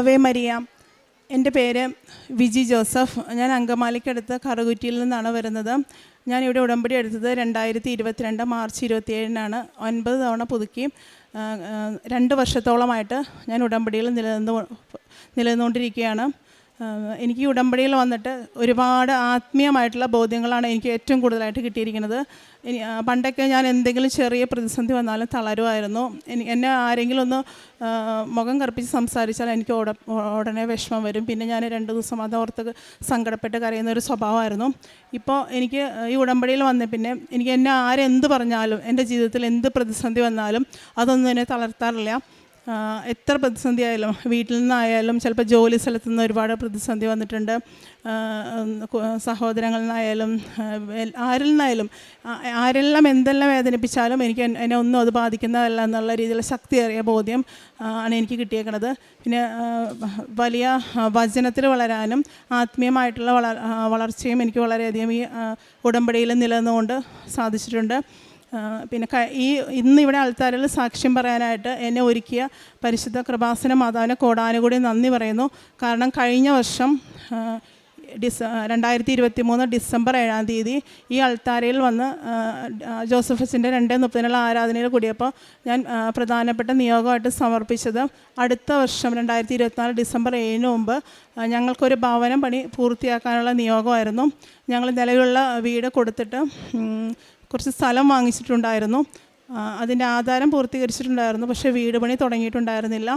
Ave Maria. എന്റെ പേര് Viji Joseph. ഞാൻ അങ്കമാലിക്കടുത്ത് കറുകുറ്റിയിൽ നിന്നാണ് വരുന്നത്. ഞാൻ ഇവിടെ ഉടമ്പടി എടുത്തത് രണ്ടായിരത്തി ഇരുപത്തിരണ്ട് മാർച്ച് ഇരുപത്തിയേഴിനാണ്. ഒൻപത് തവണ പുതുക്കി രണ്ട് വർഷത്തോളമായിട്ട് ഞാൻ ഉടമ്പടിയിൽ നിലനിന്ന് നിലനിന്നുകൊണ്ടിരിക്കുകയാണ്. എനിക്ക് ഉടമ്പടിയിൽ വന്നിട്ട് ഒരുപാട് ആത്മീയമായിട്ടുള്ള ബോധ്യങ്ങളാണ് എനിക്ക് ഏറ്റവും കൂടുതലായിട്ട് കിട്ടിയിരിക്കുന്നത്. പണ്ടൊക്കെ ഞാൻ എന്തെങ്കിലും ചെറിയ പ്രതിസന്ധി വന്നാലും തളരുമായിരുന്നു. എനി എന്നെ ആരെങ്കിലും ഒന്ന് മുഖം കറുപ്പിച്ച് സംസാരിച്ചാൽ എനിക്ക് ഉട ഉടനെ വിഷമം വരും. പിന്നെ ഞാൻ രണ്ട് ദിവസം അത് ഓർത്ത് സങ്കടപ്പെട്ട് കരയുന്ന ഒരു സ്വഭാവമായിരുന്നു. ഇപ്പോൾ എനിക്ക് ഈ ഉടമ്പടിയിൽ വന്ന പിന്നെ എനിക്ക് എന്നെ ആരെന്ത് പറഞ്ഞാലും എന്റെ ജീവിതത്തിൽ എന്ത് പ്രതിസന്ധി വന്നാലും അതൊന്നും എന്നെ തളർത്താറില്ല. എത്ര പ്രതിസന്ധി ആയാലും വീട്ടിൽ നിന്നായാലും ചിലപ്പോൾ ജോലി സ്ഥലത്ത് നിന്ന് ഒരുപാട് പ്രതിസന്ധി വന്നിട്ടുണ്ട്. സഹോദരങ്ങളിൽ നിന്നായാലും ആരിൽ നിന്നായാലും ആരെല്ലാം എന്തെല്ലാം വേദനിപ്പിച്ചാലും എനിക്ക് എന്നെ ഒന്നും അത് ബാധിക്കുന്നതല്ല എന്നുള്ള രീതിയിലുള്ള ശക്തിയേറിയ ബോധ്യം ആണ് എനിക്ക് കിട്ടിയേക്കുന്നത് പിന്നെ വലിയ വചനത്തിൽ വളരാനും ആത്മീയമായിട്ടുള്ള വള വളർച്ചയും എനിക്ക് വളരെയധികം ഈ ഉടമ്പടിയിൽ നിലനിന്നുകൊണ്ട് സാധിച്ചിട്ടുണ്ട്. പിന്നെ ഈ ഇന്ന് ഇവിടെ ആൾത്താരിൽ സാക്ഷ്യം പറയാനായിട്ട് എന്നെ ഒരുക്കിയ പരിശുദ്ധ കൃപാസന മാതാവിനെ കോടാനുകൂടി നന്ദി പറയുന്നു. കാരണം കഴിഞ്ഞ വർഷം ഡിസ രണ്ടായിരത്തി ഇരുപത്തി മൂന്ന് ഡിസംബർ ഏഴാം തീയതി ഈ അൾത്താരയിൽ വന്ന് ജോസഫസിന്റെ രണ്ടേ മുപ്പതിനുള്ള ആരാധനയിൽ കൂടിയപ്പോൾ ഞാൻ പ്രധാനപ്പെട്ട നിയോഗമായിട്ട് സമർപ്പിച്ചത് അടുത്ത വർഷം രണ്ടായിരത്തി ഇരുപത്തിനാല് ഡിസംബർ ഏഴിന് മുമ്പ് ഞങ്ങൾക്കൊരു ഭവനം പണി പൂർത്തിയാക്കാനുള്ള നിയോഗമായിരുന്നു. ഞങ്ങൾ നിലവിലുള്ള വീട് കൊടുത്തിട്ട് കുറച്ച് സ്ഥലം വാങ്ങിച്ചിട്ടുണ്ടായിരുന്നു. അതിന്റെ ആധാരം പൂർത്തീകരിച്ചിട്ടുണ്ടായിരുന്നു. പക്ഷേ വീട് പണി തുടങ്ങിയിട്ടുണ്ടായിരുന്നില്ല.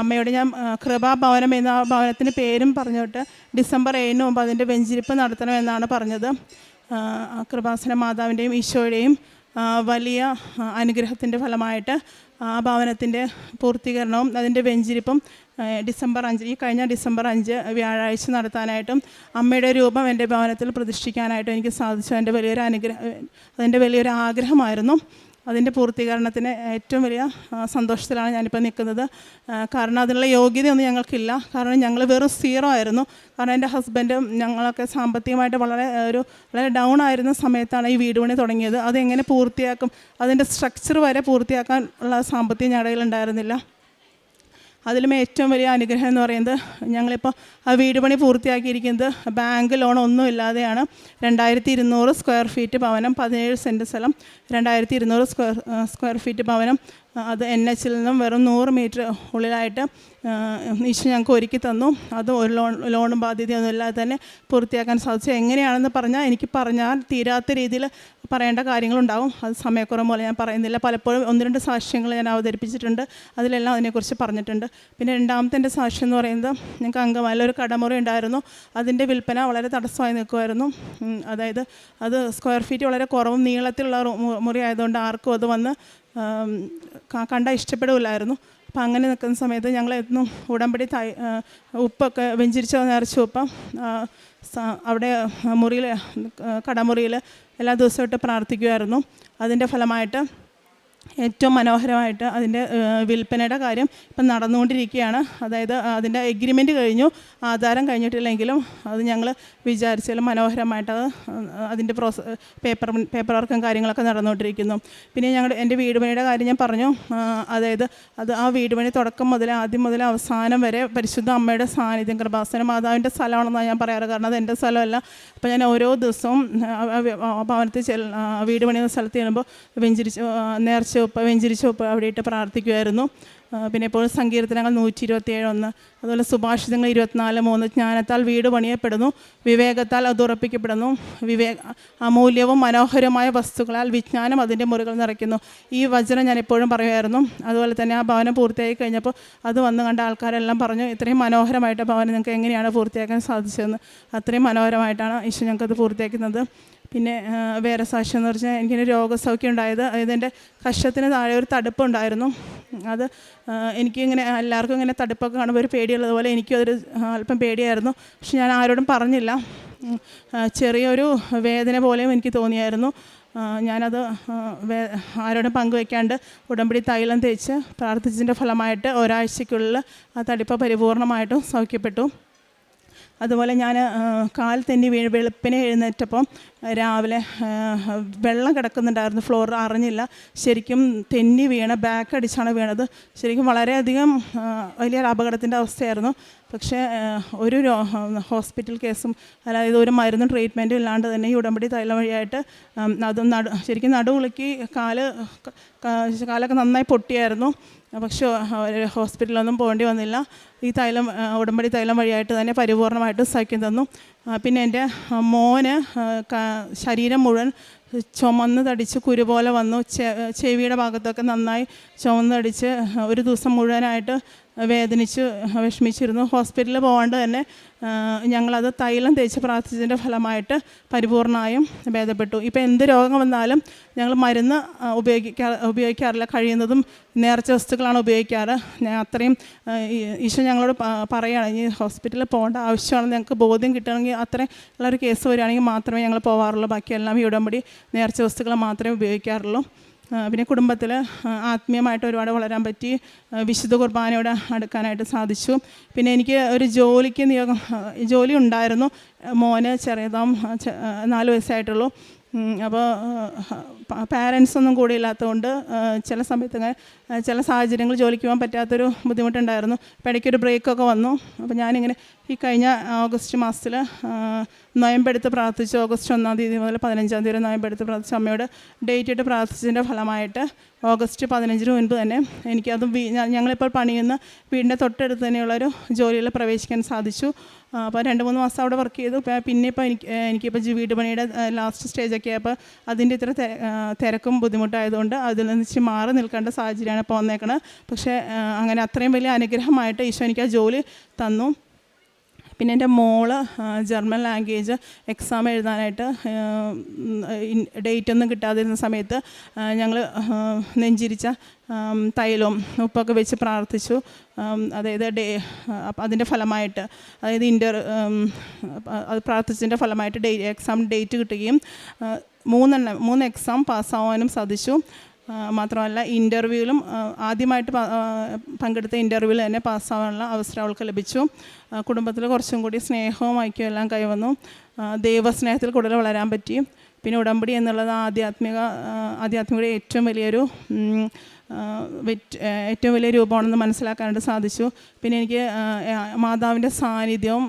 അമ്മയോട് ഞാൻ കൃപാ കൃപാഭവനം എന്ന ഭവനത്തിന്റെ പേരും പറഞ്ഞിട്ട് ഡിസംബർ ഏഴിന് മുമ്പ് അതിന്റെ വെഞ്ചിരിപ്പ് നടത്തണമെന്നാണ് പറഞ്ഞത്. കൃപാസന മാതാവിന്റെയും ഈശോയുടെയും വലിയ അനുഗ്രഹത്തിന്റെ ഫലമായിട്ട് ആ ഭവനത്തിന്റെ പൂർത്തീകരണവും അതിന്റെ വെഞ്ചിരിപ്പും ഡിസംബർ അഞ്ച് ഈ കഴിഞ്ഞ ഡിസംബർ അഞ്ച് വ്യാഴാഴ്ച നടത്താനായിട്ടും അമ്മയുടെ രൂപം എന്റെ ഭവനത്തിൽ പ്രതിഷ്ഠിക്കാനായിട്ടും എനിക്ക് സാധിച്ചു. എന്റെ വലിയൊരു അനുഗ്രഹം അതിന്റെ വലിയൊരു ആഗ്രഹമായിരുന്നു. അതിന്റെ പൂർത്തീകരണത്തിന് ഏറ്റവും വലിയ സന്തോഷത്തിലാണ് ഞാനിപ്പോൾ നിൽക്കുന്നത്. കാരണം അതിനുള്ള യോഗ്യതയൊന്നും ഞങ്ങൾക്കില്ല. കാരണം ഞങ്ങൾ വെറും സീറോ ആയിരുന്നു. കാരണം എന്റെ ഹസ്ബൻഡും ഞങ്ങളൊക്കെ സാമ്പത്തികമായിട്ട് വളരെ ഒരു വളരെ ഡൗൺ ആയിരുന്ന സമയത്താണ് ഈ വീട് പണി തുടങ്ങിയത്. അതെങ്ങനെ പൂർത്തിയാക്കും അതിന്റെ സ്ട്രക്ചർ വരെ പൂർത്തിയാക്കാൻ ഉള്ള സാമ്പത്തികം ഞങ്ങളുടെ കയ്യിൽ ഉണ്ടായിരുന്നില്ല അതിലും ഏറ്റവും വലിയ അനുഗ്രഹം എന്ന് പറയുന്നത് ഞങ്ങളിപ്പോൾ ആ വീട് പണി പൂർത്തിയാക്കിയിരിക്കുന്നത് ബാങ്ക് ലോൺ ഒന്നും ഇല്ലാതെയാണ്. രണ്ടായിരത്തി ഇരുന്നൂറ് സ്ക്വയർ ഫീറ്റ് ഭവനം പതിനേഴ് സെന്റ് സ്ഥലം രണ്ടായിരത്തി ഇരുന്നൂറ് സ്ക്വയർ സ്ക്വയർ ഫീറ്റ് ഭവനം അത് എൻ എച്ചിൽ നിന്നും വെറും നൂറ് മീറ്റർ ഉള്ളിലായിട്ട് ഈശോ ഞങ്ങൾക്ക് ഒരുക്കി തന്നു. അത് ഒരു ലോൺ ലോണും ബാധ്യതയൊന്നും ഇല്ലാതെ തന്നെ പൂർത്തിയാക്കാൻ സാധിച്ചു. എങ്ങനെയാണെന്ന് പറഞ്ഞാൽ എനിക്ക് പറഞ്ഞാൽ തീരാത്ത രീതിയിൽ പറയേണ്ട കാര്യങ്ങളുണ്ടാവും. അത് സമയക്കുറവ് പോലെ ഞാൻ പറയുന്നില്ല. പലപ്പോഴും ഒന്ന് രണ്ട് സാക്ഷ്യങ്ങൾ ഞാൻ അവതരിപ്പിച്ചിട്ടുണ്ട്. അതിലെല്ലാം അതിനെക്കുറിച്ച് പറഞ്ഞിട്ടുണ്ട്. പിന്നെ രണ്ടാമത്തെ എന്റെ സാക്ഷ്യം എന്ന് പറയുന്നത് ഞങ്ങൾക്ക് അങ്കമാലിൽ ഒരു കടമുറി ഉണ്ടായിരുന്നു. അതിന്റെ വിൽപ്പന വളരെ തടസ്സമായി നിൽക്കുമായിരുന്നു. അതായത് അത് സ്ക്വയർ ഫീറ്റ് വളരെ കുറവും നീളത്തിലുള്ള മുറി ആയതുകൊണ്ട് ആർക്കും അത് വന്ന് കണ്ട ഇഷ്ടപ്പെടില്ലായിരുന്നു. അപ്പം അങ്ങനെ നിൽക്കുന്ന സമയത്ത് ഞങ്ങൾ എന്നും ഉടമ്പടി തൈ ഉപ്പൊക്കെ വെഞ്ചിരിച്ച നിറച്ചു ഉപ്പം അവിടെ മുറിയിൽ കടമുറിയിൽ എല്ലാ ദിവസവും ഇട്ട് പ്രാർത്ഥിക്കുമായിരുന്നു. അതിന്റെ ഫലമായിട്ട് ഏറ്റവും മനോഹരമായിട്ട് അതിന്റെ വിൽപ്പനയുടെ കാര്യം ഇപ്പം നടന്നുകൊണ്ടിരിക്കുകയാണ്. അതായത് അതിന്റെ എഗ്രിമെന്റ് കഴിഞ്ഞു. ആധാരം കഴിഞ്ഞിട്ടില്ലെങ്കിലും അത് ഞങ്ങൾ വിചാരിച്ചാലും മനോഹരമായിട്ട് അത് അതിന്റെ പ്രോസ പേപ്പർ പേപ്പർ വർക്കും കാര്യങ്ങളൊക്കെ നടന്നുകൊണ്ടിരിക്കുന്നു. പിന്നെ ഞങ്ങളുടെ എന്റെ വീട് പണിയുടെ കാര്യം ഞാൻ പറഞ്ഞു. അതായത് അത് ആ വീട് പണി തുടക്കം മുതൽ ആദ്യം മുതൽ അവസാനം വരെ പരിശുദ്ധ അമ്മയുടെ സാന്നിധ്യം കൃപാസന മാതാവിന്റെ സ്ഥലമാണെന്നാണ് ഞാൻ പറയാറ്. കാരണം അത് എന്റെ സ്ഥലമല്ല. അപ്പോൾ ഞാൻ ഓരോ ദിവസവും ഭവനത്തിൽ ചെൽ വീട് പണിയുന്ന സ്ഥലത്ത് ചെല്ലുമ്പോൾ വെഞ്ചിരിച്ച് നേർച്ച ഉപ്പ് വെഞ്ചിരിച്ച ഉപ്പ് അവിടെ ഇട്ട് പ്രാർത്ഥിക്കുമായിരുന്നു പിന്നെ ഇപ്പോൾ സങ്കീർത്തനങ്ങൾ നൂറ്റി ഇരുപത്തിയേഴ് ഒന്ന്. അതുപോലെ സുഭാഷിതങ്ങൾ ഇരുപത്തിനാല് മൂന്ന് ജ്ഞാനത്താൽ വീട് പണിയപ്പെടുന്നു വിവേകത്താൽ അത് ഉറപ്പിക്കപ്പെടുന്നു വിവേക അമൂല്യവും മനോഹരമായ വസ്തുക്കളാൽ വിജ്ഞാനം അതിന്റെ മുറികൾ നിറയ്ക്കുന്നു. ഈ വചനം ഞാൻ എപ്പോഴും പറയുമായിരുന്നു. അതുപോലെ തന്നെ ആ ഭവനം പൂർത്തിയായി കഴിഞ്ഞപ്പോൾ അത് വന്ന് കണ്ട ആൾക്കാരെല്ലാം പറഞ്ഞു ഇത്രയും മനോഹരമായിട്ട് ഭവനം നിങ്ങൾക്ക് എങ്ങനെയാണ് പൂർത്തിയാക്കാൻ സാധിച്ചതെന്ന്? അത്രയും മനോഹരമായിട്ടാണ് ഈശോ ഞങ്ങൾക്കത് പൂർത്തിയാക്കുന്നത്. പിന്നെ വേറെ സാക്ഷ്യം എന്ന് പറഞ്ഞാൽ എനിക്കൊരു രോഗസൗഖ്യം ഉണ്ടായത് അതായത് എന്റെ താഴെ ഒരു തടുപ്പുണ്ടായിരുന്നു. അത് എനിക്കിങ്ങനെ എല്ലാവർക്കും ഇങ്ങനെ തടുപ്പൊക്കെ കാണുമ്പോൾ ഒരു പേടിയുള്ളതുപോലെ എനിക്കും അതൊരു അല്പം പേടിയായിരുന്നു. പക്ഷെ ഞാൻ ആരോടും പറഞ്ഞില്ല. ചെറിയൊരു വേദന പോലെയും എനിക്ക് തോന്നിയായിരുന്നു. ഞാനത് വേ ആരോടും പങ്കുവെക്കാണ്ട് ഉടമ്പടി തൈലം തേച്ച് പ്രാർത്ഥിച്ചതിന്റെ ഫലമായിട്ട് ഒരാഴ്ചയ്ക്കുള്ളിൽ ആ തടിപ്പ് പരിപൂർണമായിട്ടും സൗഖ്യപ്പെട്ടു. അതുപോലെ ഞാൻ കാൽ തെന്നി വീഴ് വെളുപ്പിനെ എഴുന്നേറ്റപ്പം രാവിലെ വെള്ളം കിടക്കുന്നുണ്ടായിരുന്നു. ഫ്ലോർ അറിഞ്ഞില്ല. ശരിക്കും തെന്നി വീണ ബാക്ക് അടിച്ചാണ് വീണത്. ശരിക്കും വളരെയധികം വലിയൊരു അപകടത്തിന്റെ അവസ്ഥയായിരുന്നു. പക്ഷേ ഒരു ഹോസ്പിറ്റൽ കേസും അതായത് ഒരു മരുന്നും ട്രീറ്റ്മെന്റും ഇല്ലാണ്ട് തന്നെ ഈ ഉടമ്പടി തൈലം വഴിയായിട്ട് അതും നടു ശരിക്കും നടുവുളുക്കി കാൽ കാലൊക്കെ നന്നായി പൊട്ടിയായിരുന്നു. പക്ഷേ ഹോസ്പിറ്റലൊന്നും പോകേണ്ടി വന്നില്ല. ഈ തൈലം ഉടമ്പടി തൈലം വഴിയായിട്ട് തന്നെ പരിപൂർണമായിട്ട് സഹിക്കും തന്നു. പിന്നെ എന്റെ മോന് ശരീരം മുഴുവൻ ചുമന്ന് തടിച്ച് കുരു പോലെ വന്നു. ചെവിയുടെ ഭാഗത്തൊക്കെ നന്നായി ചുമന്ന് തടിച്ച് ഒരു ദിവസം മുഴുവനായിട്ട് വേദനിച്ച് വിഷമിച്ചിരുന്നു. ഹോസ്പിറ്റലിൽ പോകാണ്ട് തന്നെ ഞങ്ങളത് തൈലം തേച്ച് പ്രാർത്ഥിച്ചതിന്റെ ഫലമായിട്ട് പരിപൂർണമായും ഭേദപ്പെട്ടു. ഇപ്പോൾ എന്ത് രോഗം വന്നാലും ഞങ്ങൾ മരുന്ന് ഉപയോഗിക്കാ ഉപയോഗിക്കാറില്ല. കഴിയുന്നതും നേർച്ച വസ്തുക്കളാണ് ഉപയോഗിക്കാറ്. ഞാൻ അത്രയും ഈശോ ഞങ്ങളോട് പറയുകയാണ് ഇനി ഹോസ്പിറ്റലിൽ പോകേണ്ട ആവശ്യമാണെന്ന് ഞങ്ങൾക്ക് ബോധ്യം കിട്ടണമെങ്കിൽ അത്രയും ഉള്ളൊരു കേസ് വരികയാണെങ്കിൽ മാത്രമേ ഞങ്ങൾ പോകാറുള്ളൂ ബാക്കിയെല്ലാം ഈ ഉടമ്പടി നേർച്ച വസ്തുക്കൾ മാത്രമേ ഉപയോഗിക്കാറുള്ളൂ. പിന്നെ കുടുംബത്തിൽ ആത്മീയമായിട്ട് ഒരുപാട് വളരാൻ പറ്റി വിശുദ്ധ കുർബാനയോട് അടുക്കാനായിട്ട് സാധിച്ചു. പിന്നെ എനിക്ക് ഒരു ജോലിക്ക് നിയോഗം ജോലി ഉണ്ടായിരുന്നു. മോന് ചെറിയതാം നാല് വയസ്സായിട്ടുള്ളൂ. അപ്പോൾ പാരൻസ് ഒന്നും കൂടെ ഇല്ലാത്തതുകൊണ്ട് ചില സമയത്ത് ഇങ്ങനെ, ചില സാഹചര്യങ്ങൾ ജോലിക്ക് പോകാൻ പറ്റാത്തൊരു ബുദ്ധിമുട്ടുണ്ടായിരുന്നു. അപ്പോൾ ഇടയ്ക്കൊരു ബ്രേക്കൊക്കെ വന്നു. അപ്പോൾ ഞാനിങ്ങനെ ഈ കഴിഞ്ഞ ഓഗസ്റ്റ് മാസത്തിൽ നോയമ്പെടുത്ത് പ്രാർത്ഥിച്ച് ഓഗസ്റ്റ് ഒന്നാം തീയതി മുതൽ പതിനഞ്ചാം തീയതി വരെ നോയമ്പെടുത്ത് പ്രാർത്ഥിച്ച് അമ്മയോട് ഡേറ്റ് ഇട്ട് പ്രാർത്ഥിച്ചതിന്റെ ഫലമായിട്ട് ഓഗസ്റ്റ് പതിനഞ്ചിന് മുൻപ് തന്നെ എനിക്കത് വീ ഞങ്ങളിപ്പോൾ പണിയുന്ന വീടിന്റെ തൊട്ടടുത്ത് തന്നെയുള്ളൊരു ജോലിയിൽ പ്രവേശിക്കാൻ സാധിച്ചു. അപ്പോൾ രണ്ട് മൂന്ന് മാസം അവിടെ വർക്ക് ചെയ്തു. പിന്നെ ഇപ്പോൾ എനിക്ക് എനിക്കിപ്പോൾ വീട് പണിയുടെ ലാസ്റ്റ് സ്റ്റേജൊക്കെ അപ്പോൾ അതിന്റെ ഇത്ര തിരക്കും ബുദ്ധിമുട്ടായതുകൊണ്ട് അതിൽ നിന്ന് മാറി നിൽക്കേണ്ട സാഹചര്യമാണ് ഇപ്പോൾ വന്നേക്കണത് പക്ഷേ അങ്ങനെ അത്രയും വലിയ അനുഗ്രഹമായിട്ട് ഈശോ എനിക്ക് ആ ജോലി തന്നു. പിന്നെ എന്റെ മോൾ ജർമ്മൻ ലാംഗ്വേജ് എക്സാം എഴുതാനായിട്ട് ഡേറ്റ് ഒന്നും കിട്ടാതിരുന്ന സമയത്ത് ഞങ്ങൾ നെഞ്ചിരിച്ച തൈലവും ഉപ്പൊക്കെ വെച്ച് പ്രാർത്ഥിച്ചു. അതായത് ഡേ അതിന്റെ ഫലമായിട്ട് അതായത് ഇന്റർ അത് പ്രാർത്ഥിച്ചതിന്റെ ഫലമായിട്ട് ഡേ എക്സാം ഡേറ്റ് കിട്ടുകയും മൂന്നെണ്ണം മൂന്ന് എക്സാം പാസ്സാവാനും സാധിച്ചു. മാത്രമല്ല ഇന്റർവ്യൂവിലും ആദ്യമായിട്ട് പങ്കെടുത്ത ഇന്റർവ്യൂവിൽ തന്നെ പാസ്സാവാനുള്ള അവസരം അവൾക്ക് ലഭിച്ചു. കുടുംബത്തിൽ കുറച്ചും കൂടി സ്നേഹവും ഐക്യവും എല്ലാം കൈവന്നു. ദൈവസ്നേഹത്തിൽ കൂടുതൽ വളരാൻ പറ്റി. പിന്നെ ഉടമ്പടി എന്നുള്ളത് ആധ്യാത്മിക ആധ്യാത്മികയുടെ ഏറ്റവും വലിയൊരു ഏറ്റവും വലിയ രൂപമാണെന്ന് മനസ്സിലാക്കാനായിട്ട് സാധിച്ചു. പിന്നെ എനിക്ക് മാതാവിന്റെ സാന്നിധ്യവും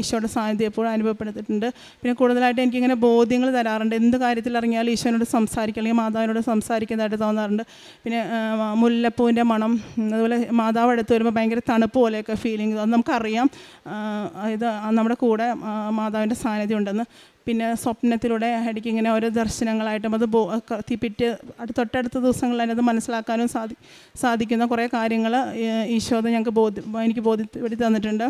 ഈശോയുടെ സാന്നിധ്യം എപ്പോഴും അനുഭവപ്പെടുത്തിയിട്ടുണ്ട്. പിന്നെ കൂടുതലായിട്ട് എനിക്കിങ്ങനെ ബോധ്യങ്ങൾ തരാറുണ്ട്. എന്ത് കാര്യത്തിൽ ഇറങ്ങിയാലും ഈശോനോട് സംസാരിക്കുക അല്ലെങ്കിൽ മാതാവിനോട് സംസാരിക്കുന്നതായിട്ട് തോന്നാറുണ്ട്. പിന്നെ മുല്ലപ്പൂവിന്റെ മണം അതുപോലെ മാതാവ് അടുത്ത് വരുമ്പോൾ ഭയങ്കര തണുപ്പ് പോലെയൊക്കെ ഫീലിംഗ് അത് നമുക്കറിയാം. ഇത് നമ്മുടെ കൂടെ മാതാവിന്റെ സാന്നിധ്യം ഉണ്ടെന്ന്. പിന്നെ സ്വപ്നത്തിലൂടെ ഇടയ്ക്ക് ഇങ്ങനെ ഓരോ ദർശനങ്ങളായിട്ടും അത് ബോ അടുത്ത തൊട്ടടുത്ത ദിവസങ്ങളിൽ അതിനത് അത് മനസ്സിലാക്കാനും സാധി സാധിക്കുന്ന കുറേ കാര്യങ്ങൾ ഈശോ അത് ഞങ്ങൾക്ക് ബോധ്യ എനിക്ക് ബോധ്യപ്പെടുത്തി തന്നിട്ടുണ്ട്.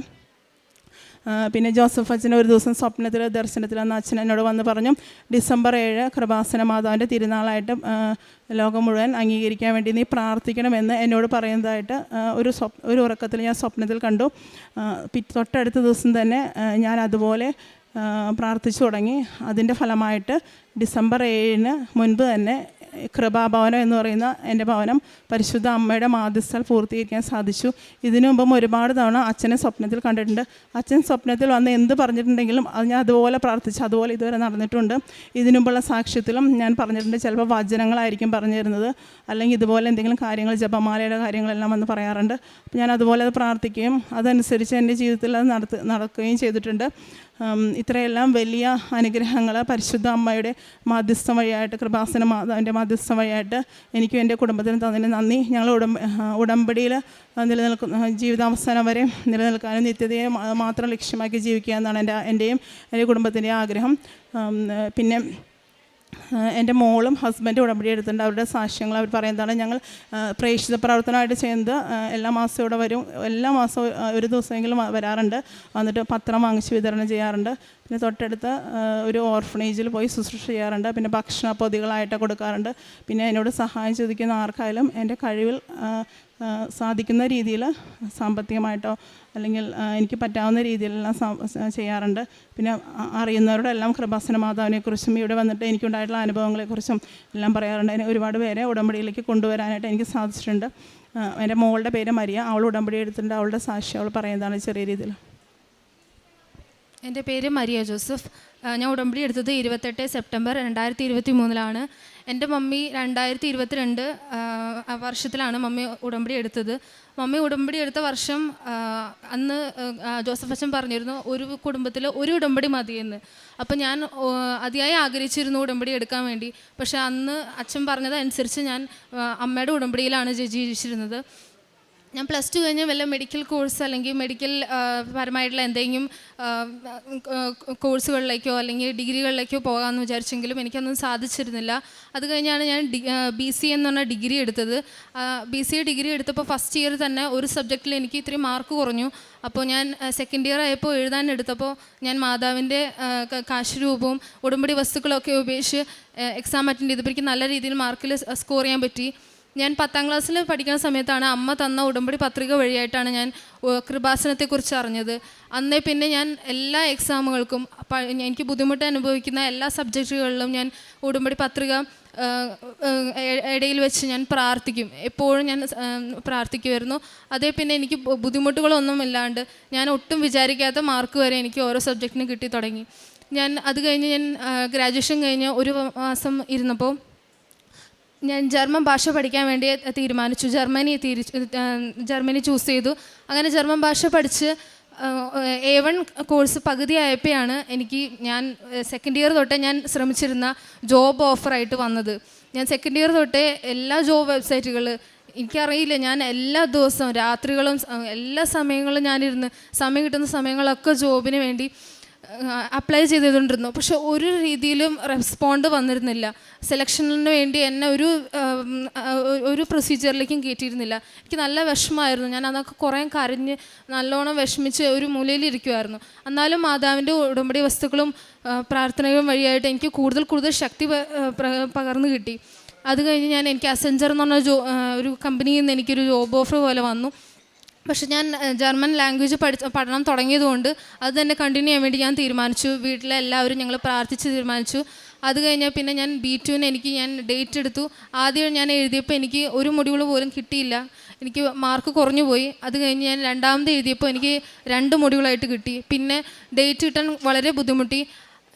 പിന്നെ ജോസഫ് അച്ഛൻ ഒരു ദിവസം സ്വപ്നത്തിൽ ദർശനത്തിൽ അന്ന് അച്ഛൻ എന്നോട് വന്ന് പറഞ്ഞു ഡിസംബർ ഏഴ് കൃപാസന മാതാവിന്റെ തിരുനാളായിട്ട് ലോകം മുഴുവൻ അംഗീകരിക്കാൻ വേണ്ടി നീ പ്രാർത്ഥിക്കണമെന്ന് എന്നോട് പറയുന്നതായിട്ട് ഒരു സ്വപ്ന ഒരു ഉറക്കത്തിൽ ഞാൻ സ്വപ്നത്തിൽ കണ്ടു. തൊട്ടടുത്ത ദിവസം തന്നെ ഞാൻ അതുപോലെ പ്രാർത്ഥിച്ചു തുടങ്ങി. അതിന്റെ ഫലമായിട്ട് ഡിസംബർ ഏഴിന് മുൻപ് തന്നെ കൃപാഭവനം എന്ന് പറയുന്ന എന്റെ ഭവനം പരിശുദ്ധ അമ്മയുടെ മാധ്യസ്ഥൽ പൂർത്തീകരിക്കാൻ സാധിച്ചു. ഇതിനു മുമ്പും ഒരുപാട് തവണ അച്ഛനെ സ്വപ്നത്തിൽ കണ്ടിട്ടുണ്ട്. അച്ഛൻ സ്വപ്നത്തിൽ വന്ന് എന്ത് പറഞ്ഞിട്ടുണ്ടെങ്കിലും അത് ഞാൻ അതുപോലെ പ്രാർത്ഥിച്ച് അതുപോലെ ഇതുവരെ നടന്നിട്ടുണ്ട്. ഇതിനു മുമ്പുള്ള സാക്ഷ്യത്തിലും ഞാൻ പറഞ്ഞിട്ടുണ്ട് ചിലപ്പോൾ വചനങ്ങളായിരിക്കും പറഞ്ഞു തരുന്നത് അല്ലെങ്കിൽ ഇതുപോലെ എന്തെങ്കിലും കാര്യങ്ങൾ ജപമാലയുടെ കാര്യങ്ങളെല്ലാം വന്ന് പറയാറുണ്ട്. ഞാൻ അതുപോലെ അത് പ്രാർത്ഥിക്കുകയും അതനുസരിച്ച് എന്റെ ജീവിതത്തിൽ അത് നടത്ത് നടക്കുകയും ചെയ്തിട്ടുണ്ട്. ഇത്രയെല്ലാം വലിയ അനുഗ്രഹങ്ങൾ പരിശുദ്ധ അമ്മയുടെ മാധ്യസ്ഥം വഴിയായിട്ട് കൃപാസന മാതാവിന്റെ മാധ്യസ്ഥം വഴിയായിട്ട് എനിക്കും എന്റെ കുടുംബത്തിനും തന്നതിന് നന്ദി. ഞങ്ങൾ ഉടമ്പ ഉടമ്പടിയിൽ നിലനിൽക്കുന്ന ജീവിതാവസാനം വരെ നിലനിൽക്കാനും നിത്യതയെ മാത്രം ലക്ഷ്യമാക്കി ജീവിക്കുക എന്നാണ് എന്റെ എന്റെയും എന്റെ കുടുംബത്തിന്റെയും ആഗ്രഹം. പിന്നെ എന്റെ മോളും ഹസ്ബൻഡും ഉടമ്പടി എടുത്തിട്ടുണ്ട്. അവരുടെ സാക്ഷ്യങ്ങൾ അവർ പറയുന്നതാണ്. ഞങ്ങൾ പ്രേക്ഷിത പ്രവർത്തനമായിട്ട് ചെയ്യുന്നത് എല്ലാ മാസവും ഇവിടെ വരും. എല്ലാ മാസവും ഒരു ദിവസമെങ്കിലും വരാറുണ്ട്. വന്നിട്ട് പത്രം വാങ്ങിച്ച് വിതരണം ചെയ്യാറുണ്ട്. പിന്നെ തൊട്ടടുത്ത് ഒരു ഓർഫണേജിൽ പോയി ശുശ്രൂഷ ചെയ്യാറുണ്ട്. പിന്നെ ഭക്ഷണ പൊതികളായിട്ട് കൊടുക്കാറുണ്ട്. പിന്നെ എന്നോട് സഹായം ചോദിക്കുന്ന ആർക്കായാലും എന്റെ കഴിവിൽ സാധിക്കുന്ന രീതിയിൽ സാമ്പത്തികമായിട്ടോ അല്ലെങ്കിൽ എനിക്ക് പറ്റാവുന്ന രീതിയിലെല്ലാം ചെയ്യാറുണ്ട്. പിന്നെ അറിയുന്നവരോടെല്ലാം കൃപാസന മാതാവിനെക്കുറിച്ചും ഇവിടെ വന്നിട്ട് എനിക്കുണ്ടായിട്ടുള്ള അനുഭവങ്ങളെക്കുറിച്ചും എല്ലാം പറയാറുണ്ട്. അതിന് ഒരുപാട് പേരെ ഉടമ്പടിയിലേക്ക് കൊണ്ടുവരാനായിട്ട് എനിക്ക് സാധിച്ചിട്ടുണ്ട്. എന്റെ മോളുടെ പേര് മരിയ. അവൾ ഉടമ്പടി എടുത്തിട്ടുണ്ട്. അവളുടെ സാക്ഷി അവൾ പറയുന്നതാണ് ചെറിയ രീതിയിൽ. എന്റെ പേര് മരിയ ജോസഫ്. ഞാൻ ഉടമ്പടി എടുത്തത് ഇരുപത്തെട്ട് സെപ്റ്റംബർ രണ്ടായിരത്തി ഇരുപത്തി മൂന്നിലാണ് എന്റെ മമ്മി രണ്ടായിരത്തി ഇരുപത്തിരണ്ട് വർഷത്തിലാണ് മമ്മി ഉടമ്പടി എടുത്തത്. മമ്മി ഉടമ്പടി എടുത്ത വർഷം അന്ന് ജോസഫ് അച്ഛൻ പറഞ്ഞിരുന്നു ഒരു കുടുംബത്തിൽ ഒരു ഉടമ്പടി മതിയെന്ന്. അപ്പോൾ ഞാൻ അതിയായി ആഗ്രഹിച്ചിരുന്നു ഉടമ്പടി എടുക്കാൻ വേണ്ടി. പക്ഷേ അന്ന് അച്ഛൻ പറഞ്ഞതനുസരിച്ച് ഞാൻ അമ്മയുടെ ഉടമ്പടിയിലാണ് ജീവിച്ചിരുന്നത്. ഞാൻ പ്ലസ് ടു കഴിഞ്ഞ് വല്ല മെഡിക്കൽ കോഴ്സ് അല്ലെങ്കിൽ മെഡിക്കൽ പരമായിട്ടുള്ള എന്തെങ്കിലും കോഴ്സുകളിലേക്കോ അല്ലെങ്കിൽ ഡിഗ്രികളിലേക്കോ പോകാമെന്ന് വിചാരിച്ചെങ്കിലും എനിക്കൊന്നും സാധിച്ചിരുന്നില്ല. അത് കഴിഞ്ഞാണ് ഞാൻ ബി സി എന്ന് പറഞ്ഞ ഡിഗ്രി എടുത്തത്. ബി സി ഡിഗ്രി എടുത്തപ്പോൾ ഫസ്റ്റ് ഇയർ തന്നെ ഒരു സബ്ജക്റ്റിൽ എനിക്ക് ഇത്രയും മാർക്ക് കുറഞ്ഞു. അപ്പോൾ ഞാൻ സെക്കൻഡ് ഇയർ ആയപ്പോൾ എഴുതാൻ എടുത്തപ്പോൾ ഞാൻ മാതാവിന്റെ കാശ് രൂപവും ഉടമ്പടി വസ്തുക്കളൊക്കെ ഉപയോഗിച്ച് എക്സാം അറ്റൻഡ് ചെയ്തപ്പോൾ എനിക്ക് നല്ല രീതിയിൽ മാർക്കിൽ സ്കോർ ചെയ്യാൻ പറ്റി. ഞാൻ പത്താം ക്ലാസ്സിൽ പഠിക്കുന്ന സമയത്താണ് അമ്മ തന്ന ഉടമ്പടി പത്രിക വഴിയായിട്ടാണ് ഞാൻ കൃപാസനത്തെക്കുറിച്ച് അറിഞ്ഞത്. അന്നേ പിന്നെ ഞാൻ എല്ലാ എക്സാമുകൾക്കും എനിക്ക് ബുദ്ധിമുട്ട് അനുഭവിക്കുന്ന എല്ലാ സബ്ജക്റ്റുകളിലും ഞാൻ ഉടമ്പടി പത്രിക ഇടയിൽ വെച്ച് ഞാൻ പ്രാർത്ഥിക്കും. എപ്പോഴും ഞാൻ പ്രാർത്ഥിക്കുമായിരുന്നു. അതേ പിന്നെ എനിക്ക് ബുദ്ധിമുട്ടുകളൊന്നും ഇല്ലാണ്ട് ഞാൻ ഒട്ടും വിചാരിക്കാത്ത മാർക്ക് വരെ എനിക്ക് ഓരോ സബ്ജക്റ്റിനും കിട്ടി തുടങ്ങി. ഞാൻ അത് കഴിഞ്ഞ് ഞാൻ ഗ്രാജുവേഷൻ കഴിഞ്ഞ് ഒരു മാസം ഇരുന്നപ്പോൾ ഞാൻ ജർമ്മൻ ഭാഷ പഠിക്കാൻ വേണ്ടി തീരുമാനിച്ചു. ജർമ്മനി ജർമ്മനി ചൂസ് ചെയ്തു. അങ്ങനെ ജർമ്മൻ ഭാഷ പഠിച്ച് എ വൺ കോഴ്സ് പകുതിയായപ്പോഴാണ് എനിക്ക് ഞാൻ സെക്കൻഡ് ഇയർ തൊട്ടേ ഞാൻ ശ്രമിച്ചിരുന്ന ജോബ് ഓഫറായിട്ട് വന്നത്. ഞാൻ സെക്കൻഡ് ഇയർ തൊട്ടേ എല്ലാ ജോബ് വെബ്സൈറ്റുകൾ എനിക്കറിയില്ല ഞാൻ എല്ലാ ദിവസവും രാത്രികളും എല്ലാ സമയങ്ങളും ഞാനിരുന്ന് സമയം കിട്ടുന്ന സമയങ്ങളൊക്കെ ജോബിന് വേണ്ടി അപ്ലൈ ചെയ്തുകൊണ്ടിരുന്നു. പക്ഷെ ഒരു രീതിയിലും റെസ്പോണ്ട് വന്നിരുന്നില്ല. സെലക്ഷനിന് വേണ്ടി എന്നെ ഒരു ഒരു പ്രൊസീജിയറിലേക്കും കയറ്റിയിരുന്നില്ല എനിക്ക് നല്ല വിഷമമായിരുന്നു. ഞാൻ അതൊക്കെ കുറേ കരഞ്ഞ് നല്ലോണം വിഷമിച്ച് ഒരു മൂലയിലിരിക്കുമായിരുന്നു എന്നാലും മാതാവിന്റെ ഉടമ്പടി വസ്തുക്കളും പ്രാർത്ഥനകളും വഴിയായിട്ട് എനിക്ക് കൂടുതൽ കൂടുതൽ ശക്തി പകർന്നു കിട്ടി. അത് കഴിഞ്ഞ് ഞാൻ എനിക്ക് അസെഞ്ചർ എന്ന് പറഞ്ഞ ഒരു കമ്പനിയിൽ നിന്ന് എനിക്കൊരു ജോബ് ഓഫർ പോലെ വന്നു. പക്ഷെ ഞാൻ ജർമ്മൻ ലാംഗ്വേജ് പഠി പഠനം തുടങ്ങിയതുകൊണ്ട് അത് തന്നെ കണ്ടിന്യൂ ചെയ്യാൻ വേണ്ടി ഞാൻ തീരുമാനിച്ചു. വീട്ടിലെ എല്ലാവരും ഞങ്ങൾ പ്രാർത്ഥിച്ച് തീരുമാനിച്ചു. അത് കഴിഞ്ഞാൽ പിന്നെ ഞാൻ ബി ടുവിന് എനിക്ക് ഞാൻ ഡേറ്റ് എടുത്തു. ആദ്യം ഞാൻ എഴുതിയപ്പോൾ എനിക്ക് ഒരു മൊഡ്യൂൾ പോലും കിട്ടിയില്ല. എനിക്ക് മാർക്ക് കുറഞ്ഞു പോയി. അത് കഴിഞ്ഞ് ഞാൻ രണ്ടാമത് എഴുതിയപ്പോൾ എനിക്ക് രണ്ട് മൊഡ്യൂളായിട്ട് കിട്ടി. പിന്നെ ഡേറ്റ് കിട്ടാൻ വളരെ ബുദ്ധിമുട്ടി.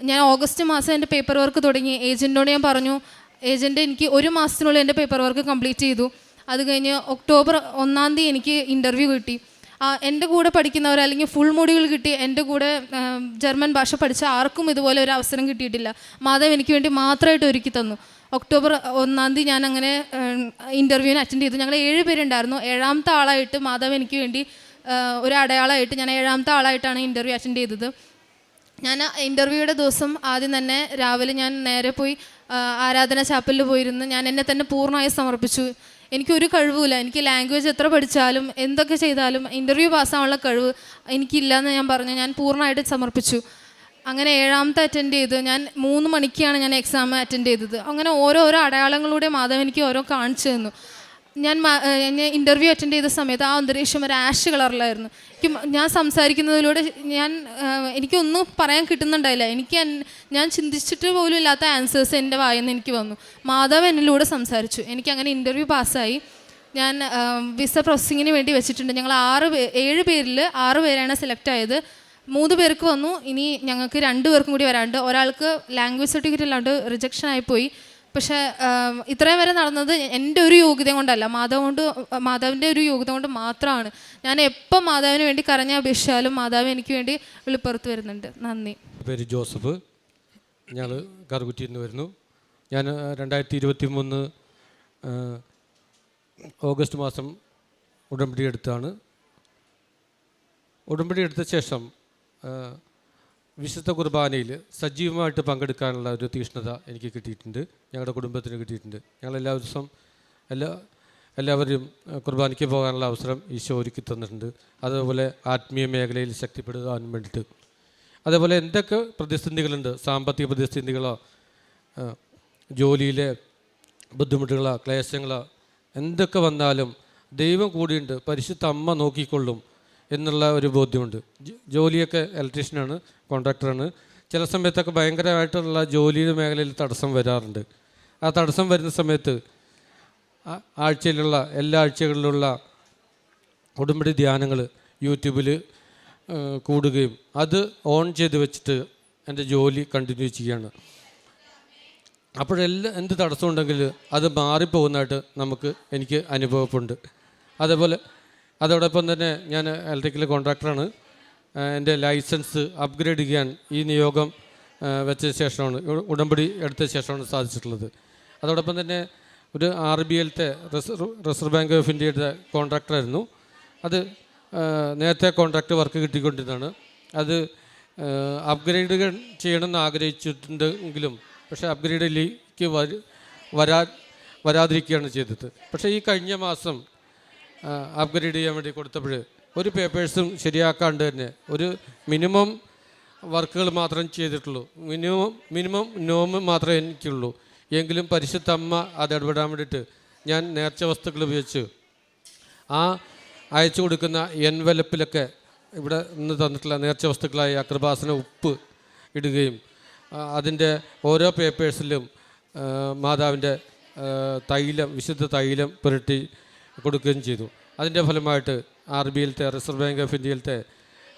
ഞാൻ ഓഗസ്റ്റ് മാസം എന്റെ പേപ്പർ വർക്ക് തുടങ്ങി. ഏജന്റോട് ഞാൻ പറഞ്ഞു ഏജന്റ് എനിക്ക് ഒരു മാസത്തിനുള്ളിൽ എന്റെ പേപ്പർ വർക്ക് കംപ്ലീറ്റ് ചെയ്തു. അത് കഴിഞ്ഞ് ഒക്ടോബർ ഒന്നാം തീയതി എനിക്ക് ഇന്റർവ്യൂ കിട്ടി. എന്റെ കൂടെ പഠിക്കുന്നവർ അല്ലെങ്കിൽ ഫുൾ മൊഡ്യൂൾ കിട്ടി എന്റെ കൂടെ ജർമ്മൻ ഭാഷ പഠിച്ച ആർക്കും ഇതുപോലെ ഒരു അവസരം കിട്ടിയിട്ടില്ല. മാധവ് എനിക്ക് വേണ്ടി മാത്രമായിട്ട് ഒരുക്കി തന്നു. ഒക്ടോബർ ഒന്നാം തീയതി ഞാൻ അങ്ങനെ ഇന്റർവ്യൂവിന് അറ്റൻഡ് ചെയ്തു. ഞങ്ങൾ ഏഴ് പേരുണ്ടായിരുന്നു. ഏഴാമത്തെ ആളായിട്ട് മാധവ് എനിക്ക് വേണ്ടി ഒരു അടയാളമായിട്ട് ഞാൻ ഏഴാമത്തെ ആളായിട്ടാണ് ഇന്റർവ്യൂ അറ്റൻഡ് ചെയ്തത്. ഞാൻ ഇന്റർവ്യൂയുടെ ദിവസം ആദ്യം തന്നെ രാവിലെ ഞാൻ നേരെ പോയി ആരാധന ചാപ്പലിൽ പോയിരുന്നു. ഞാൻ എന്നെ തന്നെ പൂർണമായി സമർപ്പിച്ചു. എനിക്കൊരു കഴിവുമില്ല എനിക്ക് ലാംഗ്വേജ് എത്ര പഠിച്ചാലും എന്തൊക്കെ ചെയ്താലും ഇന്റർവ്യൂ പാസ്സാവാനുള്ള കഴിവ് എനിക്കില്ലെന്ന് ഞാൻ പറഞ്ഞു. ഞാൻ പൂർണമായിട്ട് സമർപ്പിച്ചു. അങ്ങനെ ഏഴാമത്തെ അറ്റൻഡ് ചെയ്ത്. ഞാൻ മൂന്ന് മണിക്കാണ് ഞാൻ എക്സാം അറ്റൻഡ് ചെയ്തത്. അങ്ങനെ ഓരോരോ അടയാളങ്ങളിലൂടെ മാധവ് എനിക്ക് ഓരോ കാണിച്ചു തന്നു. ഞാൻ ഇന്റർവ്യൂ അറ്റൻഡ് ചെയ്ത സമയത്ത് ആ അന്തരീക്ഷം ഒരു ആഷ് കളറിലായിരുന്നു എനിക്ക് ഞാൻ സംസാരിക്കുന്നതിലൂടെ ഞാൻ എനിക്കൊന്നും പറയാൻ കിട്ടുന്നുണ്ടായില്ല. എനിക്ക് ഞാൻ ചിന്തിച്ചിട്ട് പോലും ഇല്ലാത്ത ആൻസേഴ്സ് എന്റെ വായെന്ന് എനിക്ക് വന്നു. മാധവ് എന്നിലൂടെ സംസാരിച്ചു. എനിക്ക് അങ്ങനെ ഇന്റർവ്യൂ പാസ്സായി ഞാൻ വിസ പ്രോസസ്സിങ്ങിന് വേണ്ടി വെച്ചിട്ടുണ്ട്. ഞങ്ങൾ ആറ് ഏഴ് പേരിൽ ആറ് പേരാണ് സെലക്ട് ആയത്. മൂന്ന് പേർക്ക് വന്നു. ഇനി ഞങ്ങൾക്ക് രണ്ട് പേർക്കും കൂടി വരാണ്ട് ഒരാൾക്ക് ലാംഗ്വേജ് സർട്ടിഫിക്കറ്റ് അല്ലാണ്ട് റിജക്ഷൻ ആയിപ്പോയി പക്ഷേ ഇത്രയും വരെ നടന്നത് എന്റെ ഒരു യോഗ്യത കൊണ്ടല്ല. മാധവ് കൊണ്ട് മാധവിന്റെ ഒരു യോഗ്യത കൊണ്ട് മാത്രമാണ്. ഞാൻ എപ്പോൾ മാധവിന് വേണ്ടി കരഞ്ഞ അപേക്ഷിച്ചാലും മാധവ് എനിക്ക് വേണ്ടി വെളിപ്പുറത്ത് വരുന്നുണ്ട്. നന്ദി. പേര് ജോസഫ്. ഞങ്ങൾ കറുകുറ്റിയിൽ നിന്ന് വരുന്നു. ഞാൻ രണ്ടായിരത്തി ഇരുപത്തി മൂന്ന് ഓഗസ്റ്റ് മാസം ഉടമ്പടി എടുത്താണ്. ഉടമ്പടി എടുത്ത ശേഷം വിശുദ്ധ കുർബാനയിൽ സജീവമായിട്ട് പങ്കെടുക്കാനുള്ള ഒരു തീഷ്ണത എനിക്ക് കിട്ടിയിട്ടുണ്ട്. ഞങ്ങളുടെ കുടുംബത്തിന് കിട്ടിയിട്ടുണ്ട്. ഞങ്ങൾ എല്ലാ ദിവസവും എല്ലാ എല്ലാവരും കുർബാനയ്ക്ക് പോകാനുള്ള അവസരം ഈശോ ഒരുക്കി തന്നിട്ടുണ്ട്. അതേപോലെ ആത്മീയ മേഖലയിൽ ശക്തിപ്പെടുത്താൻ വേണ്ടിയിട്ട്. അതേപോലെ എന്തൊക്കെ പ്രതിസന്ധികളുണ്ട്? സാമ്പത്തിക പ്രതിസന്ധികളോ ജോലിയിലെ ബുദ്ധിമുട്ടുകളോ ക്ലേശങ്ങളോ എന്തൊക്കെ വന്നാലും ദൈവം കൂടിയുണ്ട്. പരിശുദ്ധ അമ്മ നോക്കിക്കൊള്ളും. എന്നുള്ള ഒരു ബോധ്യമുണ്ട്. ജോലിയൊക്കെ ഇലക്ട്രീഷ്യനാണ് കോൺട്രാക്ടറാണ് ചില സമയത്തൊക്കെ ഭയങ്കരമായിട്ടുള്ള ജോലിയുടെ മേഖലയിൽ തടസ്സം വരാറുണ്ട്. ആ തടസ്സം വരുന്ന സമയത്ത് ആഴ്ചയിലുള്ള എല്ലാ ആഴ്ചകളിലുള്ള ഉടമ്പടി ധ്യാനങ്ങൾ യൂട്യൂബിൽ കൂടുകയും അത് ഓൺ ചെയ്ത് വെച്ചിട്ട് എന്റെ ജോലി കണ്ടിന്യൂ ചെയ്യുകയാണ്. അപ്പോഴെല്ലാം എന്ത് തടസ്സമുണ്ടെങ്കിൽ അത് മാറിപ്പോകുന്നതായിട്ട് നമുക്ക് എനിക്ക് അനുഭവപ്പെടുന്നുണ്ട് അതേപോലെ അതോടൊപ്പം തന്നെ ഞാൻ ഇലക്ട്രിക്കൽ കോൺട്രാക്ടറാണ്. എന്റെ ലൈസൻസ് അപ്ഗ്രേഡ് ചെയ്യാൻ ഈ നിയോഗം വെച്ച ശേഷമാണ് ഉടമ്പടി എടുത്ത ശേഷമാണ് സാധിച്ചിട്ടുള്ളത്. അതോടൊപ്പം തന്നെ ഒരു ആർ ബി എൽത്തെ റിസർവ് റിസർവ് ബാങ്ക് ഓഫ് ഇന്ത്യയുടെ കോൺട്രാക്ടറായിരുന്നു. അത് നേരത്തെ കോൺട്രാക്ട് വർക്ക് കിട്ടിക്കൊണ്ടിരുന്നതാണ്. അത് അപ്ഗ്രേഡ് ചെയ്യണമെന്ന് ആഗ്രഹിച്ചിട്ടുണ്ടെങ്കിലും പക്ഷേ അപ്ഗ്രേഡിലേക്ക് വരാ വരാതിരിക്കുകയാണ് ചെയ്തത്. പക്ഷേ ഈ കഴിഞ്ഞ മാസം അപ്ഗ്രേഡ് ചെയ്യാൻ വേണ്ടി കൊടുത്തപ്പോൾ ഒരു പേപ്പേഴ്സും ശരിയാക്കാണ്ട് തന്നെ. ഒരു മിനിമം വർക്കുകൾ മാത്രം ചെയ്തിട്ടുള്ളൂ. മിനിമം മിനിമം നോമ് മാത്രമേ എനിക്കുള്ളൂ. എങ്കിലും പരിശുദ്ധ അമ്മ അത് ഇടപെടാൻ വേണ്ടിയിട്ട് ഞാൻ നേർച്ച വസ്തുക്കൾ ഉപയോഗിച്ച്. ആ അയച്ചു കൊടുക്കുന്ന എൻവലപ്പിലൊക്കെ ഇവിടെ ഇന്ന് തന്നിട്ടുള്ള നേർച്ച വസ്തുക്കളായ കൃപാസന ഉപ്പ് ഇടുകയും അതിന്റെ ഓരോ പേപ്പേഴ്സിലും മാതാവിന്റെ തൈലം വിശുദ്ധ തൈലം പുരട്ടി കൊടുക്കുകയും ചെയ്തു. അതിന്റെ ഫലമായിട്ട് ആർ ബി എൽത്തെ റിസർവ് ബാങ്ക് ഓഫ് ഇന്ത്യയിലത്തെ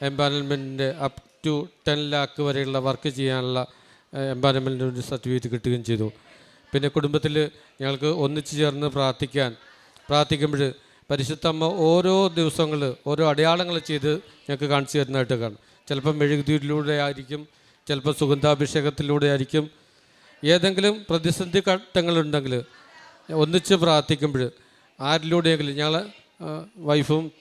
എംപാനൽമെന്റിന്റെ അപ് ടു ടെൻ ലാക്ക് വരെയുള്ള വർക്ക് ചെയ്യാനുള്ള എംപാനൽമെന്റിന്റെ സർട്ടിഫിക്കറ്റ് കിട്ടുകയും ചെയ്തു. പിന്നെ കുടുംബത്തിൽ ഞങ്ങൾക്ക് ഒന്നിച്ചു ചേർന്ന് പ്രാർത്ഥിക്കാൻ പ്രാർത്ഥിക്കുമ്പോൾ പരിശുദ്ധമ്മ ഓരോ ദിവസങ്ങൾ ഓരോ അടയാളങ്ങൾ ചെയ്ത് ഞങ്ങൾക്ക് കാണിച്ചു തരുന്നതായിട്ട് കാണും. ചിലപ്പം മെഴുകുതിരിലൂടെ ആയിരിക്കും ചിലപ്പോൾ സുഗന്ധാഭിഷേകത്തിലൂടെ ആയിരിക്കും. ഏതെങ്കിലും പ്രതിസന്ധി ഘട്ടങ്ങളുണ്ടെങ്കിൽ ഒന്നിച്ച് പ്രാർത്ഥിക്കുമ്പോൾ ആരിലൂടെയെങ്കിലും ഞങ്ങൾ വൈഫും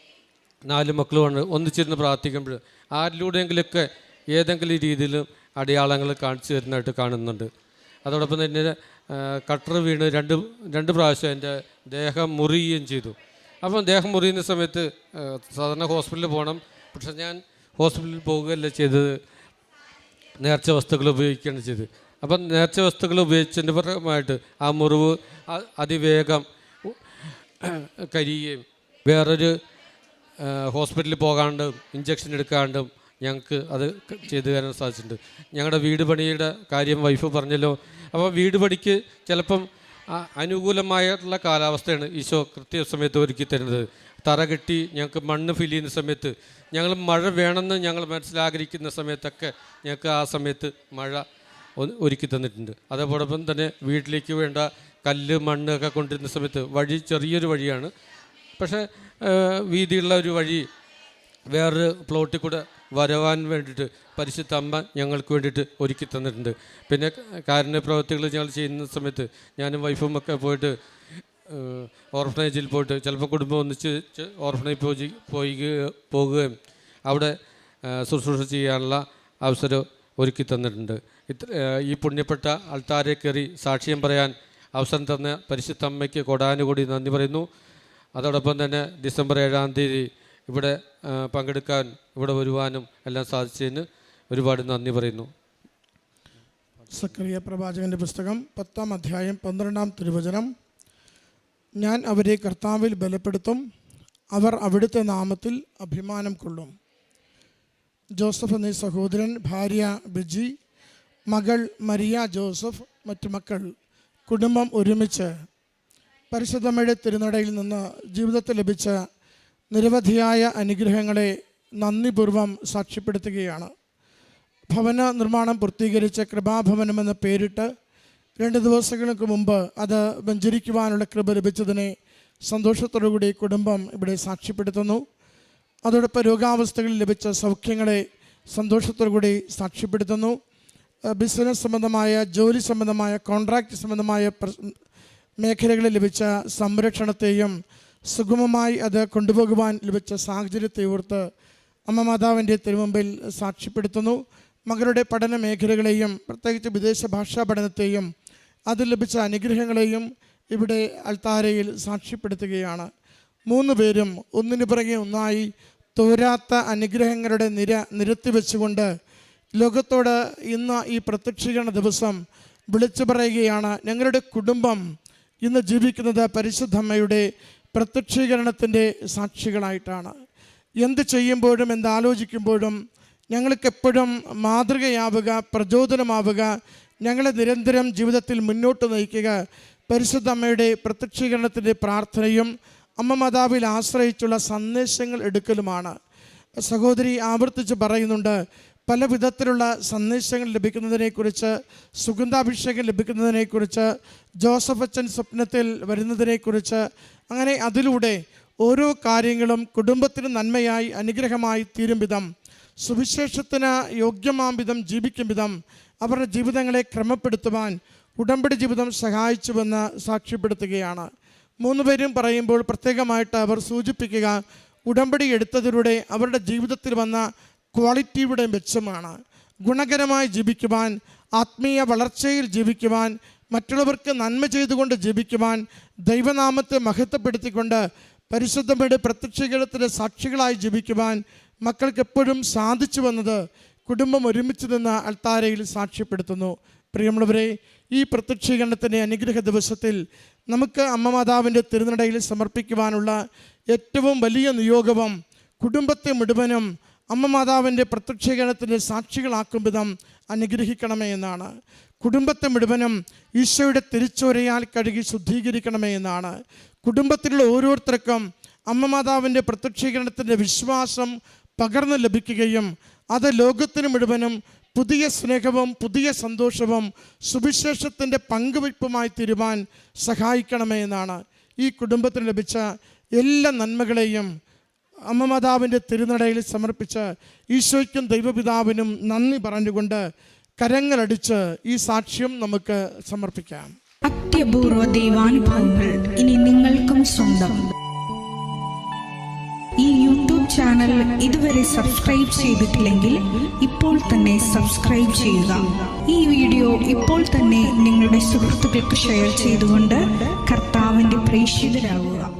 നാല് മക്കളുമാണ് ഒന്നിച്ചിരുന്ന് പ്രാർത്ഥിക്കുമ്പോൾ ആരിലൂടെയെങ്കിലൊക്കെ ഏതെങ്കിലും രീതിയിലും അടയാളങ്ങൾ കാണിച്ചു തരുന്നതായിട്ട് കാണുന്നുണ്ട്. അതോടൊപ്പം തന്നെ കട്ടർ വീണ് രണ്ട് രണ്ട് പ്രാവശ്യം എന്റെ ദേഹം മുറിയുകയും ചെയ്തു. അപ്പം ദേഹം മുറിയുന്ന സമയത്ത് സാധാരണ ഹോസ്പിറ്റലിൽ പോകണം. പക്ഷെ ഞാൻ ഹോസ്പിറ്റലിൽ പോവുകയല്ല ചെയ്തത്. നേർച്ച വസ്തുക്കൾ ഉപയോഗിക്കുകയാണ് ചെയ്തത്. അപ്പം നേർച്ച വസ്തുക്കൾ ഉപയോഗിച്ചതിന്റെ പരമായിട്ട് ആ മുറിവ് അതിവേഗം കരിയുകയും വേറൊരു ഹോസ്പിറ്റലിൽ പോകാണ്ടും ഇഞ്ചക്ഷൻ എടുക്കാണ്ടും ഞങ്ങൾക്ക് അത് ചെയ്തു തരാൻ സാധിച്ചിട്ടുണ്ട്. ഞങ്ങളുടെ വീട് പണിയുടെ കാര്യം വൈഫ് പറഞ്ഞല്ലോ. അപ്പോൾ വീട് പണിക്ക് ചിലപ്പം അനുകൂലമായിട്ടുള്ള കാലാവസ്ഥയാണ് ഈശോ കൃത്യസമയത്ത് ഒരുക്കി തരുന്നത്. തറ കെട്ടി ഞങ്ങൾക്ക് മണ്ണ് ഫില്ല് ചെയ്യുന്ന സമയത്ത് ഞങ്ങൾ മഴ വേണമെന്ന് ഞങ്ങൾ മനസ്സിലാഗ്രഹിക്കുന്ന സമയത്തൊക്കെ ഞങ്ങൾക്ക് ആ സമയത്ത് മഴ ഒരുക്കി തന്നിട്ടുണ്ട്. അതോടൊപ്പം തന്നെ വീട്ടിലേക്ക് വേണ്ട കല്ല് മണ്ണ് ഒക്കെ കൊണ്ടിരുന്ന സമയത്ത് വഴി ചെറിയൊരു വഴിയാണ്. പക്ഷേ വീതിയുള്ള ഒരു വഴി വേറൊരു പ്ലോട്ടിൽ കൂടെ വരവാൻ വേണ്ടിയിട്ട് പരിശുദ്ധ അമ്മ ഞങ്ങൾക്ക് വേണ്ടിയിട്ട് ഒരുക്കി തന്നിട്ടുണ്ട്. പിന്നെ കാരുണ്യ പ്രവൃത്തികൾ ഞങ്ങൾ ചെയ്യുന്ന സമയത്ത് ഞാനും വൈഫും ഒക്കെ പോയിട്ട് ഓർഫനേജിൽ പോയിട്ട് ചിലപ്പോൾ കുടുംബം ഒന്നിച്ച് ഓർഫനേജ് പോയി പോയി പോകുകയും അവിടെ ശുശ്രൂഷ ചെയ്യാനുള്ള അവസരം ഒരുക്കി തന്നിട്ടുണ്ട്. ഇത്ര ഈ പുണ്യപ്പെട്ട അൾത്താരെ കയറി സാക്ഷ്യം പറയാൻ അവസരം തന്ന പരിശുദ്ധ അമ്മയ്ക്ക് കൊടാനുകൂടി നന്ദി പറയുന്നു. അതോടൊപ്പം തന്നെ ഡിസംബർ ഏഴാം തീയതി ഇവിടെ പങ്കെടുക്കാൻ ഇവിടെ വരുവാനും എല്ലാം സാധിച്ചതിന് ഒരുപാട് നന്ദി പറയുന്നു. സക്രിയ പ്രവാചകന്റെ പുസ്തകം പത്താം അധ്യായം പന്ത്രണ്ടാം തിരുവചനം. ഞാൻ അവരെ കർത്താവിൽ ബലപ്പെടുത്തും അവർ അവിടുത്തെ നാമത്തിൽ അഭിമാനം കൊള്ളും. ജോസഫ് എന്നീ സഹോദരൻ ഭാര്യ ബിജി മകൾ മരിയ ജോസഫ് മറ്റു മക്കൾ കുടുംബം ഒരുമിച്ച് പരിശുദ്ധമ്മയുടെ തിരുനടയിൽ നിന്ന് ജീവിതത്തിൽ ലഭിച്ച നിരവധിയായ അനുഗ്രഹങ്ങളെ നന്ദിപൂർവം സാക്ഷ്യപ്പെടുത്തുകയാണ്. ഭവന നിർമ്മാണം പൂർത്തീകരിച്ച കൃപാഭവനം എന്ന പേരിട്ട് രണ്ട് ദിവസങ്ങൾക്ക് മുമ്പ് അത് വെഞ്ചരിക്കുവാനുള്ള കൃപ ലഭിച്ചതിനെ സന്തോഷത്തോടുകൂടി കുടുംബം ഇവിടെ സാക്ഷ്യപ്പെടുത്തുന്നു. അതോടൊപ്പം രോഗാവസ്ഥകളിൽ ലഭിച്ച സൗഖ്യങ്ങളെ സന്തോഷത്തോടുകൂടി സാക്ഷ്യപ്പെടുത്തുന്നു. ബിസിനസ് സംബന്ധമായ ജോലി സംബന്ധമായ കോൺട്രാക്റ്റ് സംബന്ധമായ മേഖലകളിൽ ലഭിച്ച സംരക്ഷണത്തെയും സുഗമമായി അത് കൊണ്ടുപോകുവാൻ ലഭിച്ച സാഹചര്യത്തെ ഓർത്ത് അമ്മ മാതാവിന്റെ തിരുമുമ്പിൽ സാക്ഷ്യപ്പെടുത്തുന്നു. മകളുടെ പഠന മേഖലകളെയും പ്രത്യേകിച്ച് വിദേശ ഭാഷാ പഠനത്തെയും അതിൽ ലഭിച്ച അനുഗ്രഹങ്ങളെയും ഇവിടെ അൽത്താരയിൽ സാക്ഷ്യപ്പെടുത്തുകയാണ്. മൂന്ന് പേരും ഒന്നിനു പിറകെ ഒന്നായി തോരാത്ത അനുഗ്രഹങ്ങളുടെ നിര നിരത്തി വെച്ചുകൊണ്ട് ലോകത്തോട് ഇന്ന് ഈ പ്രത്യക്ഷീകരണ ദിവസം വിളിച്ചു പറയുകയാണ്. ഞങ്ങളുടെ കുടുംബം ഇന്ന് ജീവിക്കുന്നത് പരിശുദ്ധമ്മയുടെ പ്രത്യക്ഷീകരണത്തിന്റെ സാക്ഷികളായിട്ടാണ്. എന്ത് ചെയ്യുമ്പോഴും എന്താലോചിക്കുമ്പോഴും ഞങ്ങൾക്കെപ്പോഴും മാതൃകയാവുക പ്രചോദനമാവുക ഞങ്ങളെ നിരന്തരം ജീവിതത്തിൽ മുന്നോട്ട് നയിക്കുക. പരിശുദ്ധ അമ്മയുടെ പ്രത്യക്ഷീകരണത്തിന്റെ പ്രാർത്ഥനയും അമ്മ മാതാവിൽ ആശ്രയിച്ചുള്ള സന്ദേശങ്ങൾ എടുക്കലുമാണ്. സഹോദരി ആവർത്തിച്ച് പറയുന്നുണ്ട് പല വിധത്തിലുള്ള സന്ദേശങ്ങൾ ലഭിക്കുന്നതിനെക്കുറിച്ച് സുഗന്ധാഭിഷേകം ലഭിക്കുന്നതിനെക്കുറിച്ച് ജോസഫ് അച്ഛൻ സ്വപ്നത്തിൽ വരുന്നതിനെക്കുറിച്ച് അങ്ങനെ അതിലൂടെ ഓരോ കാര്യങ്ങളും കുടുംബത്തിന് നന്മയായി അനുഗ്രഹമായി തീരും വിധം സുവിശേഷത്തിന് യോഗ്യമാം വിധം ജീവിക്കും വിധം അവരുടെ ജീവിതങ്ങളെ ക്രമപ്പെടുത്തുവാൻ ഉടമ്പടി ജീവിതം സഹായിച്ചുവെന്ന് സാക്ഷ്യപ്പെടുത്തുകയാണ്. മൂന്ന് പേരും പറയുമ്പോൾ പ്രത്യേകമായിട്ട് അവർ സൂചിപ്പിക്കുക ഉടമ്പടി എടുത്തതിലൂടെ അവരുടെ ജീവിതത്തിൽ വന്ന ക്വാളിറ്റിയുടെ മെച്ചമാണ്. ഗുണകരമായി ജീവിക്കുവാൻ ആത്മീയ വളർച്ചയിൽ ജീവിക്കുവാൻ മറ്റുള്ളവർക്ക് നന്മ ചെയ്തുകൊണ്ട് ജീവിക്കുവാൻ ദൈവനാമത്തെ മഹത്വപ്പെടുത്തിക്കൊണ്ട് പരിശുദ്ധമയുടെ പ്രത്യക്ഷീകരണത്തിന്റെ സാക്ഷികളായി ജീവിക്കുവാൻ മക്കൾക്ക് എപ്പോഴും സാധിച്ചു വന്നത് കുടുംബം ഒരുമിച്ച് നിന്ന് അൾത്താരയിൽ സാക്ഷ്യപ്പെടുത്തുന്നു. പ്രിയമുള്ളവരെ ഈ പ്രത്യക്ഷീകരണത്തിന്റെ അനുഗ്രഹ ദിവസത്തിൽ നമുക്ക് അമ്മ മാതാവിന്റെ തിരുനടയിൽ സമർപ്പിക്കുവാനുള്ള ഏറ്റവും വലിയ നിയോഗവും കുടുംബത്തെ മുഴുവനും അമ്മ മാതാവിന്റെ പ്രത്യക്ഷീകരണത്തിന്റെ സാക്ഷികളാക്കും വിധം അനുഗ്രഹിക്കണമേ എന്നാണ്. കുടുംബത്തെ മുഴുവനും ഈശോയുടെ തിരിച്ചൊരയാൽ കഴുകി ശുദ്ധീകരിക്കണമേ എന്നാണ്. കുടുംബത്തിലുള്ള ഓരോരുത്തർക്കും അമ്മ മാതാവിന്റെ പ്രത്യക്ഷീകരണത്തിന്റെ വിശ്വാസം പകർന്നു ലഭിക്കുകയും അത് ലോകത്തിന് മുഴുവനും പുതിയ സ്നേഹവും പുതിയ സന്തോഷവും സുവിശേഷത്തിന്റെ പങ്കുവയ്പുമായി തീരുവാൻ സഹായിക്കണമേ എന്നാണ്. ഈ കുടുംബത്തിന് ലഭിച്ച എല്ലാ നന്മകളെയും അമ്മ മാതാവിന്റെ തിരുനടയിൽ സമർപ്പിച്ച് ഈശോയ്ക്കും ദൈവപിതാവിനും നന്ദി പറഞ്ഞുകൊണ്ട് കരങ്ങളടിച്ച് ഈ സാക്ഷ്യം നമുക്ക് സമർപ്പിക്കാം. അത്യപൂർവ ദൈവാനുഭവങ്ങൾ ഇനി നിങ്ങൾക്കും സ്വന്തം. ഈ യൂട്യൂബ് ചാനൽ ഇതുവരെ സബ്സ്ക്രൈബ് ചെയ്തിട്ടില്ലെങ്കിൽ ഇപ്പോൾ തന്നെ സബ്സ്ക്രൈബ് ചെയ്യുക. ഈ വീഡിയോ ഇപ്പോൾ തന്നെ നിങ്ങളുടെ സുഹൃത്തുക്കൾക്ക് ഷെയർ ചെയ്തുകൊണ്ട് കർത്താവിന്റെ പ്രേക്ഷിതരാകുക